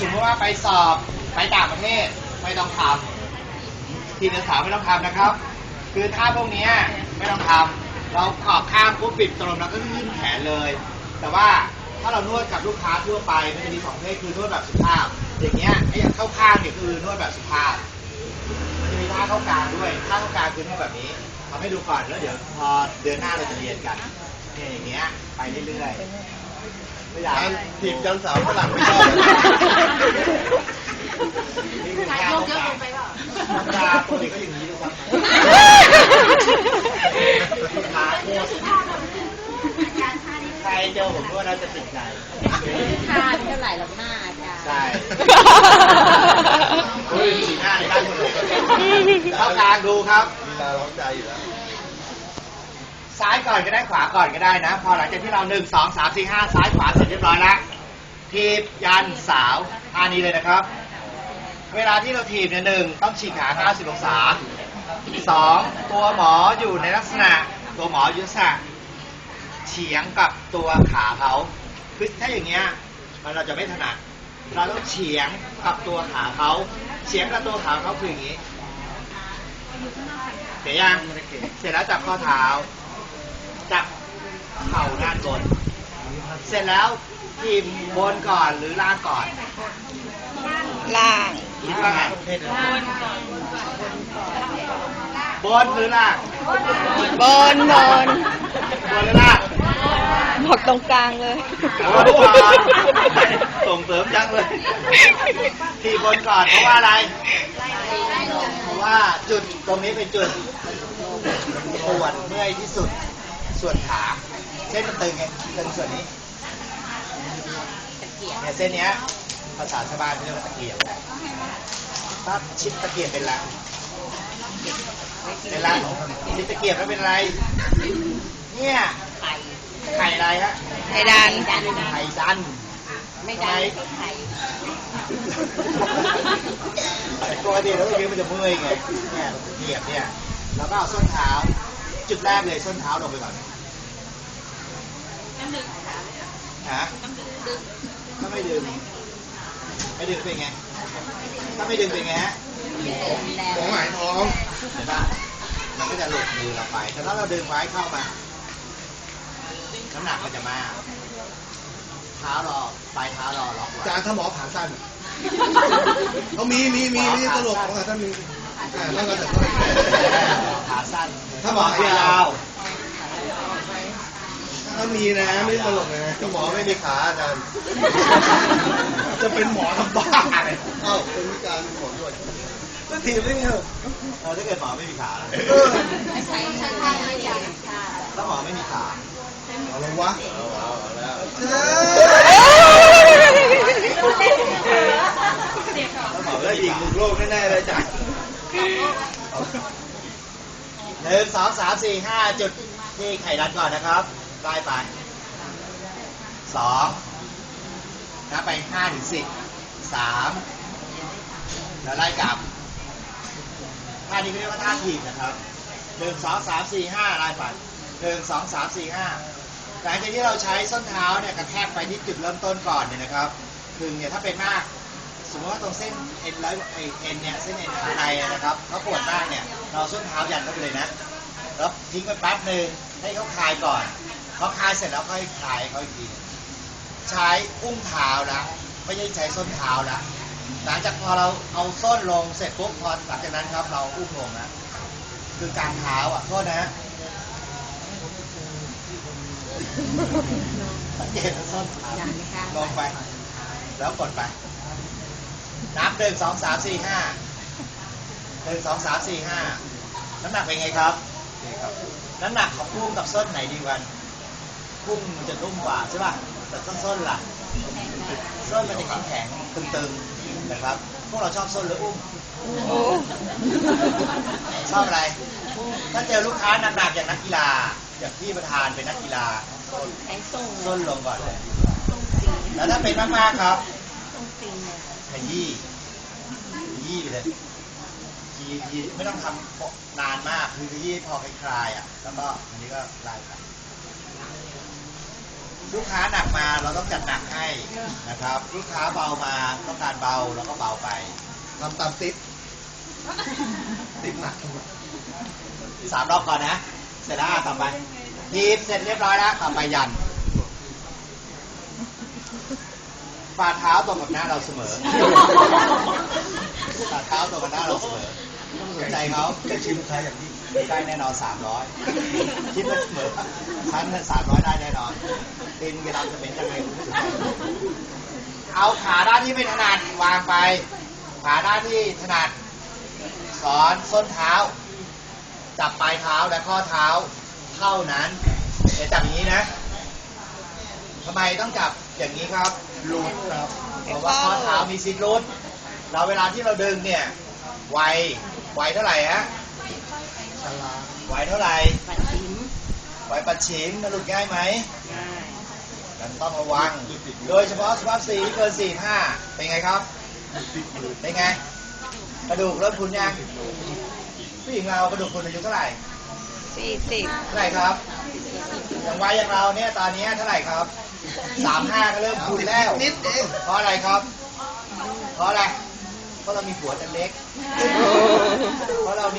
สมมติว่าไปสอบไปต่างประเทศไม่ต้องทำทีมศึกษาไม่ต้องทำนะครับ คือท่าพวกนี้ไม่ต้องทำเราขอบข้างปุ๊บปิดตรงแล้วก็ยื่นแขนเลย แต่ว่าถ้าเรานวดกับลูกค้าทั่วไปมันจะมีสองประเพศคือนวดแบบสุภาพ อย่างเงี้ยไอ้อย่างเข้าข้างเนี่ยคือนวดแบบสุภาพมันจะมีท่าเข้ากลางด้วยท่าเข้ากลางคือนวดแบบนี้ทำให้ดูก่อนแล้วเดี๋ยวพอเดือนหน้าเราจะเรียนกันเนี่ยอย่างเงี้ยไปเรื่อยๆ กการถีบยันสาวฝรั่งไม่ชอบนี่คือท่าเข้ากลางธรรมดาปกติก็อย่างนี้ด้วยซ้ำลูกค้าโคตรใครเจอผมด้วยน่าจะติดใจค่าเท่าไหร่หรอกหน้าอาจารย์ใช่โอ้ยสีหน้าในด้านคนเลยเข้ากลางดูครับมีตาร้องใจอยู่แล้ว ซ้ายก่อนก็ได้ขวาก่อนก็ได้นะ พอหลังจากที่เราหนึ่งสองสามสี่ห้าซ้ายขวาเสร็จเรียบร้อยแล้วทีบยันสาวท่านี้เลยนะครับ เวลาที่เราทีบเนี่ยหนึ่งต้องฉีกขา 90 องศาสองตัวหมออยู่ในลักษณะ ตัวหมออยู่ลักษณะเฉียงกับตัวขาเขาคือถ้าอย่างเงี้ยมันเราจะไม่ถนัดเราต้องเฉียงกับตัวขาเขาเฉียงกับตัวขาเขาคืออย่างนี้เสียยังเสร็จแล้วจับข้อเท้า เข่าด้านบน เสร็จแล้วทีมบนก่อนหรือล่างก่อน ล่างคิดว่าไงบนหรือล่างบนบนบนหรือล่างบอกตรงกลางเลยบนก่อนส่งเสริมจังเลยทีบนก่อนเพราะว่าอะไรเพราะว่าจุดตรงนี้เป็นจุดปวดเมื่อยที่สุด ส่วนขาเส้นมันตึงไงตึงส่วนนี้เนี่ยเส้นเนี้ยภาษาชาวบ้านเขาเรียกว่าตะเกียบถ้าชิดตะเกียบเป็นไรเป็นไรชิดตะเกียบแล้วเป็นไร เนี่ยไข่อะไรฮะไข่ดันไข่ดันไม่ดันไข่ปกติแล้วตรงนี้มันจะเมื่อยไงเนี่ยตะเกียบเนี่ยแล้วก็เอาส้นเท้า จุดแรกเลยส้นเท้าลงไปก่อนฮะถ้าไม่ดึงไม่ดึงเป็นไง ถ้าไม่ดึงเป็นไงฮะของหมายท้องเห็นปะมันก็จะหลุดมือเราไป แต่ถ้าเราดึงไว้เข้ามา น้ำหนักมันจะมากเท้ารอปลายเท้ารอล็อกอาไว้จารย์ถ้าหมอผ่าสั้นเขามีมีมีมีตลกของอาจารย์มี ขาสั้นถ้าหมอขายาวถ้ามีนะไม่ตลกนะก็หมอไม่มีขาอาจารย์จะเป็นหมอทำบ้าเลยเอ้าเป็นวิการเป็นหมอด้วยก็ถีบได้ไงเหรอเออถ้าเกิดหมอไม่มีขาใช่ถ้าหมอไม่มีขาเอาละวะเอาเอแล้วถ้าหมอไม่มีขาโลกแน่ๆเลยจ้ะ หนึ่งสองสามสี่ห้าจุดที่ไข่ดันก่อนนะครับไล่ไปสองนับไปห้าถึงสิบสามแล้วไล่กลับท่านี้เขาเรียกว่าท่าถีบนะครับหนึ่งสองสามสี่ห้าไล่ไปหนึ่งสองสามสี่ห้าหลังจากที่เราใช้ส้นเท้าเนี่ยกระแทกไปที่จุดเริ่มต้นก่อนเนี่ยนะครับคือเนี่ยถ้าเป็นมาก สมมติว่าตรงเส้นเอ็นแล้วไอเอ็นเนี่ยเส้นเอ็นขาในนะครับเขาปวดมากเนี่ยเราส้นเท้ายันเข้าไปเลยนะแล้วทิ้งไปแป๊บหนึ่งให้เขาคลายก่อนพอคลายเสร็จแล้วค่อยคลายเขาอีกทีใช้อุ้งเท้านะไม่ใช่ใช้ส้นเท้านะหลังจากพอเราเอาส้นลงเสร็จปุ๊บพอหลังจากนั้นครับ เราอุ้มลงนะคือการเท้าอะโทษนะสังเกตว่าส้นเท้าดันค่ะลงไป แล้วกดไป นับหนึ่งสองสามสี่ห้าหนึ่งสองสามสี่ห้าน้ำหนักเป็นไงครับ น้ำหนักของพุ่งกับส้นไหนดีกว่ากันพุ่งมันจะนุ่มกว่าใช่ป่ะแต่ส้นส้นล่ะส้นมันจะแข็งแข็งๆตึงๆนะครับ พวกเราชอบส้นหรืออุ้มโอ้ชอบอะไร ถ้าเจอลูกค้าหนักๆอย่างนักกีฬา อย่างพี่ประธานเป็นนักกีฬาใช้ทรงส้นลงก่อนเลยทรงจริงแล้วถ้าเป็นมากๆครับ ทรงจริงเนี่ยขยี้ขยี้ไปเลยขยี้ขยี้ไม่ต้องทำนานมากคือขยี้พอคลายๆอะ แล้วก็อันนี้ก็ไล่ไปลูกค้าหนักมาเราต้องจัดหนักให้นะครับ ลูกค้าเบามาต้องการเบาเราก็เบาไปทำตามติ๊บติ๊บหนักสามรอบก่อนนะ เสร็จแล้วอะต่อไปทีบเสร็จเรียบร้อยแล้วต่อไปยัน ฝ่าเท้าตรงกับหน้าเราเสมอฝ่าเท้าตรงกับหน้าเราเสมอต้องสนใจเขาจะชิมลูกค้าอย่างนี้ได้แน่นอนสามร้อยคิดว่าเสมอชั้นสามร้อยได้แน่นอนตีนกระดำจะเป็นยังไงคุณไม่สนใจเอาขาด้านที่ไม่ถนัดวางไป ขาด้านที่ถนัดสอนส้นเท้า จับปลายเท้าและข้อเท้าเท่านั้นอย่าจับอย่างนี้นะทำไมต้องจับอย่างนี้ครับ หลุดครับเพราะว่าข้อเท้ามีสิทธิ์หลุดเราเวลาที่เราดึงเนี่ยไวไวเท่าไหร่ฮะชาลาไวเท่าไหร่ปัดชิมไวปัดฉิมมันหลุดง่ายไหมง่ายกันต้องระวัง โดยเฉพาะสุภาพสตรีที่เกินสี่ห้าเป็นไงครับ เป็นไง กระดูกเริ่มพรุนยังผู้หญิงเรากระดูกพรุนอายุเท่าไหร่สี่สิบเท่าไหร่ครับอย่างวัยอย่างเราเนี่ยตอนนี้เท่าไหร่ครับ สามห้าก็เริ่มคุณแล้วนิดเองเพราะอะไรครับ เพราะอะไร เพราะเรามีผัวแต่เล็ก เพราะเรามี